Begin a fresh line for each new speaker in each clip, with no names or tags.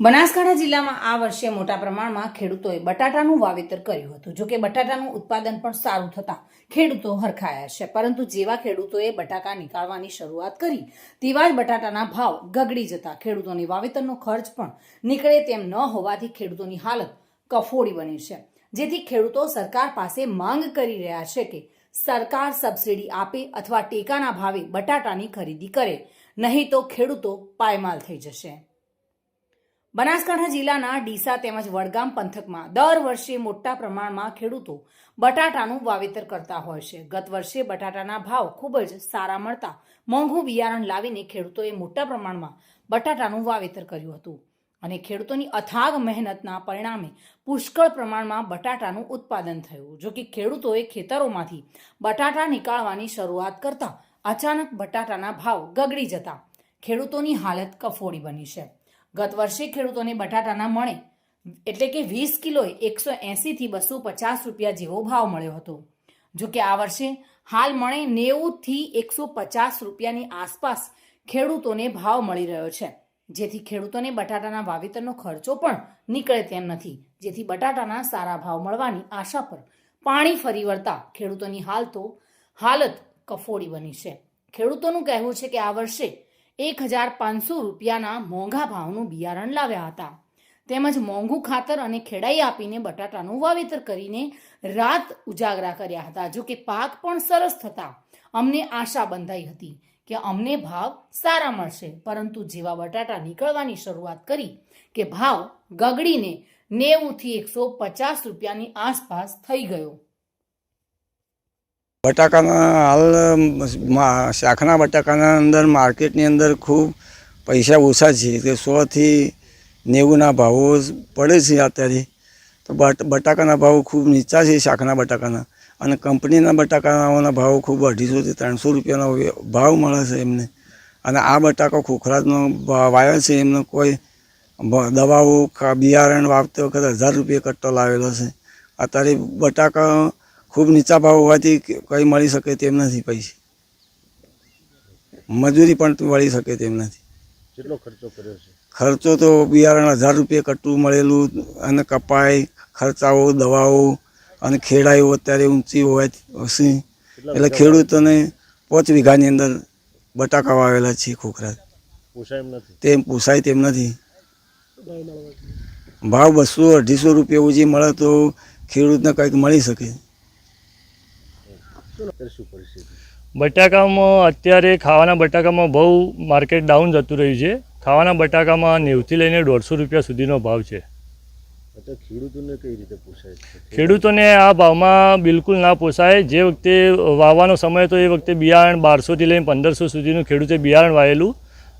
બનાસકાંઠા જિલ્લામાં આ વર્ષે મોટા પ્રમાણમાં ખેડૂતોએ બટાટાનું વાવેતર કર્યું હતું. જોકે બટાટાનું ઉત્પાદન પણ સારું થતા ખેડૂતો હરખાયા છે. પરંતુ જેવા ખેડૂતોએ બટાકા નીકાળવાની શરૂઆત કરી, તેવા જ બટાટાના ભાવ ગગડી જતા ખેડૂતોની વાવેતરનો ખર્ચ પણ નીકળે તેમ ન હોવાથી ખેડૂતોની હાલત કફોડી બની છે. જેથી ખેડૂતો સરકાર પાસે માંગ કરી રહ્યા છે કે સરકાર સબસિડી આપે અથવા ટેકાના ભાવે બટાટાની ખરીદી કરે, નહીં તો ખેડૂતો પાયમાલ થઈ જશે. બનાસકાંઠા જિલ્લાના ડીસા તેમજ વડગામ પંથકમાં દર વર્ષે મોટા પ્રમાણમાં ખેડૂતો બટાટાનું વાવેતર કરતા હોય છે. ગત વર્ષે બટાટાના ભાવ ખૂબ જ સારા મળતા મોંઘું બિયારણ લાવીને ખેડૂતોએ મોટા પ્રમાણમાં બટાટાનું વાવેતર કર્યું હતું અને ખેડૂતોની અથાગ મહેનતના પરિણામે પુષ્કળ પ્રમાણમાં બટાટાનું ઉત્પાદન થયું. જો કે ખેડૂતોએ ખેતરોમાંથી બટાટા નીકાળવાની શરૂઆત કરતા અચાનક બટાટાના ભાવ ગગડી જતા ખેડૂતોની હાલત કફોડી બની છે. ગત વર્ષે ખેડૂતોને બટાટાના મણે, એટલે કે વીસ કિલોએ એકસો એંસીથી બસો પચાસ રૂપિયા જેવો ભાવ મળ્યો હતો. જો કે આ વર્ષે હાલ મણે નેવુંથી એકસો પચાસ રૂપિયાની આસપાસ ખેડૂતોને ભાવ મળી રહ્યો છે. જેથી ખેડૂતોને બટાટાના વાવેતરનો ખર્ચો પણ નીકળે તેમ નથી. જેથી બટાટાના સારા ભાવ મળવાની આશા પર પાણી ફરી વળતા ખેડૂતોની હાલ તો હાલત કફોડી બની છે. ખેડૂતોનું કહેવું છે કે આ વર્ષે એક હજાર પાંચસો રૂપિયાના મોંઘા ભાવનું બિયારણ લાવ્યા હતા. તેમજ મોંઘું ખાતર અને ખેડાઈ આપીને બટાટાનું વાવેતર કરીને રાત ઉજાગરા કર્યા હતા. જો કે પાક પણ સરસ થતા અમને આશા બંધાઈ હતી કે અમને ભાવ સારા મળશે. પરંતુ જેવા બટાટા નીકળવાની શરૂઆત કરી કે ભાવ ગગડીને નેવુંથી એકસો પચાસ રૂપિયાની આસપાસ થઈ ગયો.
બટાકાના હાલ શાખના બટાકાના અંદર માર્કેટની અંદર ખૂબ પૈસા ઓછા છે. કે સોથી નેવુંના ભાવો પડે છે અત્યારે. તો બટ, બટાકાના ભાવ ખૂબ નીચા છે શાકના બટાકાના. અને કંપનીના બટાકાના ભાવ ખૂબ અઢીસોથી ત્રણસો રૂપિયાનો ભાવ મળે છે એમને. અને આ બટાકો ખોખરાજનો વાયો છે. એમને કોઈ દવાઓ બિયારણ વાવતી વખતે હજાર રૂપિયા કટ્ટો લાવેલો છે. અત્યારે બટાકા ખૂબ નીચા ભાવ હોવાથી કંઈ મળી શકે તેમ નથી પૈસા. મજૂરી પણ મળી શકે તેમ નથી.
કેટલો ખર્ચો કર્યો છે?
ખર્ચો તો બિયારણ હજાર રૂપિયા કટ્ટું મળેલું અને કપાય ખર્ચાઓ દવાઓ અને ખેડાઈઓ અત્યારે ઊંચી હોવાથી હશે એટલે ખેડૂતોને પાંચ વીઘાની અંદર બટાકા વાવેલા છે ખોખરા. તેમ પોસાય તેમ નથી. ભાવ બસો અઢીસો રૂપિયા ઓછી મળે તો ખેડૂતને કંઈક મળી શકે.
શું પરિસ્થિતિ?
બટાકામાં અત્યારે ખાવાના બટાકામાં બહુ માર્કેટ ડાઉન જતું રહ્યું છે. ખાવાના બટાકામાં નેવથી લઈને દોઢસો રૂપિયા સુધીનો ભાવ છે.
ખેડૂતોને કઈ રીતે પોસાય
ખેડૂતોને આ ભાવમાં બિલકુલ ના પોસાય. જે વખતે વાવવાનો સમય તો એ વખતે બિયારણ બારસોથી લઈને પંદરસો સુધીનું ખેડૂતે બિયારણ વાવેલું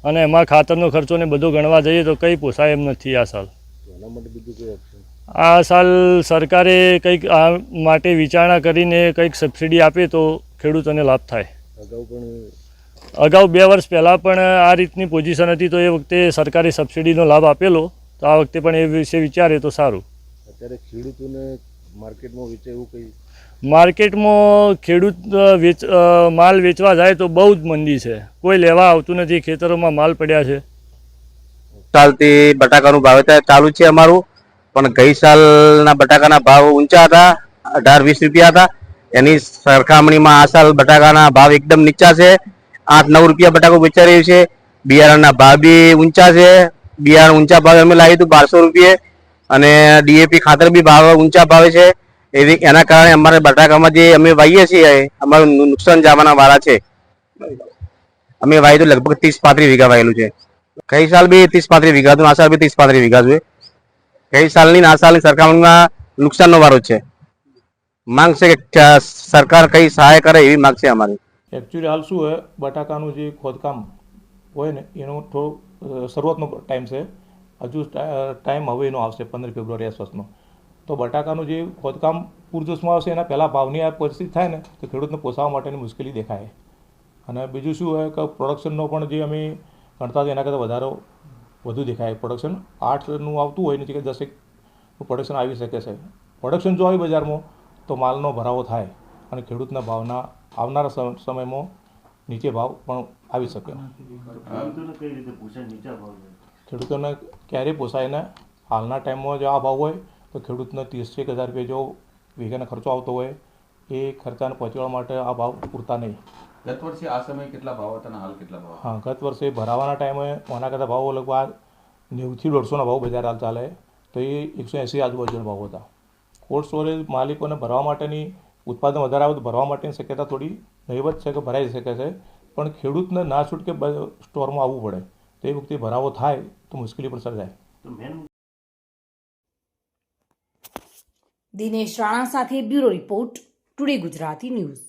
અને એમાં ખાતરનો ખર્ચો ને બધો ગણવા જઈએ તો કંઈ પોસાય એમ નથી આ સાલ.
એના માટે બીજું કોઈ
આ સાલ સરકારે કંઈક આ માટે વિચારણા કરીને કંઈક સબસિડી આપે તો ખેડૂતોને લાભ થાય.
અગાઉ પણ
અગાઉ બે વર્ષ પહેલાં પણ આ રીતની પોઝિશન હતી તો એ વખતે સરકારે સબસિડીનો લાભ આપેલો. તો આ વખતે પણ એ વિશે વિચારે તો સારું.
અત્યારે ખેડૂતોને માર્કેટમાં વેચે એવું કંઈ?
માર્કેટમાં ખેડૂત વેચ માલ વેચવા જાય તો બહુ જ મંદી છે. કોઈ લેવા આવતું નથી ખેતરોમાં માલ પડ્યા છે.
ચાલતી બટાકાનું વાવેતર ચાલુ છે અમારું. પણ ગઈ સાલના બટાકાના ભાવ ઊંચા હતા, અઢાર, વીસ રૂપિયા હતા. એની સરખામણીમાં આ સાલ બટાકાના ભાવ એકદમ નીચા છે. આઠ, નવ રૂપિયા બટાકો વેચાઈ રહ્યું છે. બિયારણના ભાવ બી ઊંચા છે. બિયારણ ઊંચા ભાવે અમે લાવ્યું હતું બારસો રૂપિયે. અને ડીએપી ખાતર બી ભાવ ઊંચા ભાવે છે. એવી, એના કારણે અમારે બટાકામાં જે અમે વાવીએ છીએ, અમારું નુકસાન જવાના વાળા છે. અમે વાવ્યું લગભગ ત્રીસ પાંત્રીસ વીઘા વાયેલું છે. ગઈ સાલ બી ત્રીસ પાંત્રીસ વીઘા હતું, આ સાલ બી ત્રીસ પાંત્રીસ વીઘા છે. ગઈ સાલની આ સાલની સરખામણીમાં નુકસાનનો વારો છે. માંગ છે કે સરકાર કઈ સહાય કરે એવી માંગ છે અમારી.
એકચ્યુઅલી હાલ શું હોય બટાકાનું જે ખોદકામ હોય ને, એનો થોડો શરૂઆતનો ટાઈમ છે. હજુ ટાઈમ હવે એનો આવશે, પંદર ફેબ્રુઆરી આસપાસનો. તો બટાકાનું જે ખોદકામ પૂરજોશમાં આવશે, એના પહેલાં ભાવની આ પરિસ્થિતિ થાય ને, તો ખેડૂતને પોસાવા માટેની મુશ્કેલી દેખાય. અને બીજું શું હોય કે પ્રોડક્શનનો પણ જે અમે ગણતા એના કરતાં વધારો વધુ દેખાય. પ્રોડક્શન આઠનું આવતું હોય નીચે કે દસેક પ્રોડક્શન આવી શકે છે. પ્રોડક્શન જો આવી બજારમાં તો માલનો ભરાવો થાય અને ખેડૂતના ભાવના આવનારા સમ- સમયમાં નીચે ભાવ પણ આવી શકે.
ખેડૂતોને
ક્યારેય પોસાય? ને? હાલના ટાઈમમાં જો આ ભાવ હોય તો ખેડૂતને ત્રીસેક હજાર રૂપિયા જો વીઘાનો ખર્ચો આવતો હોય. એ ખર્ચાને પહોંચવા માટે આ ભાવ પૂરતા નહીં.
ગત વર્ષે આ સમયે કેટલા ભાવ હતા અને હાલ કેટલા ભાવ
હા ગત વર્ષે ભરાવાના ટાઈમે આના કરતાં ભાવો લગભગ નેવુંથી દોઢસોના ભાવ બજાર હાલ ચાલે. તો એ એકસો એંસી આજુબાજુના ભાવ હતા. કોલ્ડ સ્ટોરેજ માલિકોને ભરવા માટેની ઉત્પાદન વધારે આવે તો ભરવા માટેની શક્યતા થોડી નહીવત છે કે ભરાઈ શકે છે. પણ ખેડૂતને ના છૂટકે સ્ટોરમાં આવવું પડે. તો એ વખતે ભરાવો થાય તો મુશ્કેલી પણ સર્જાય.
દિનેશ રાણા સાથે bureau report today Gujarati news.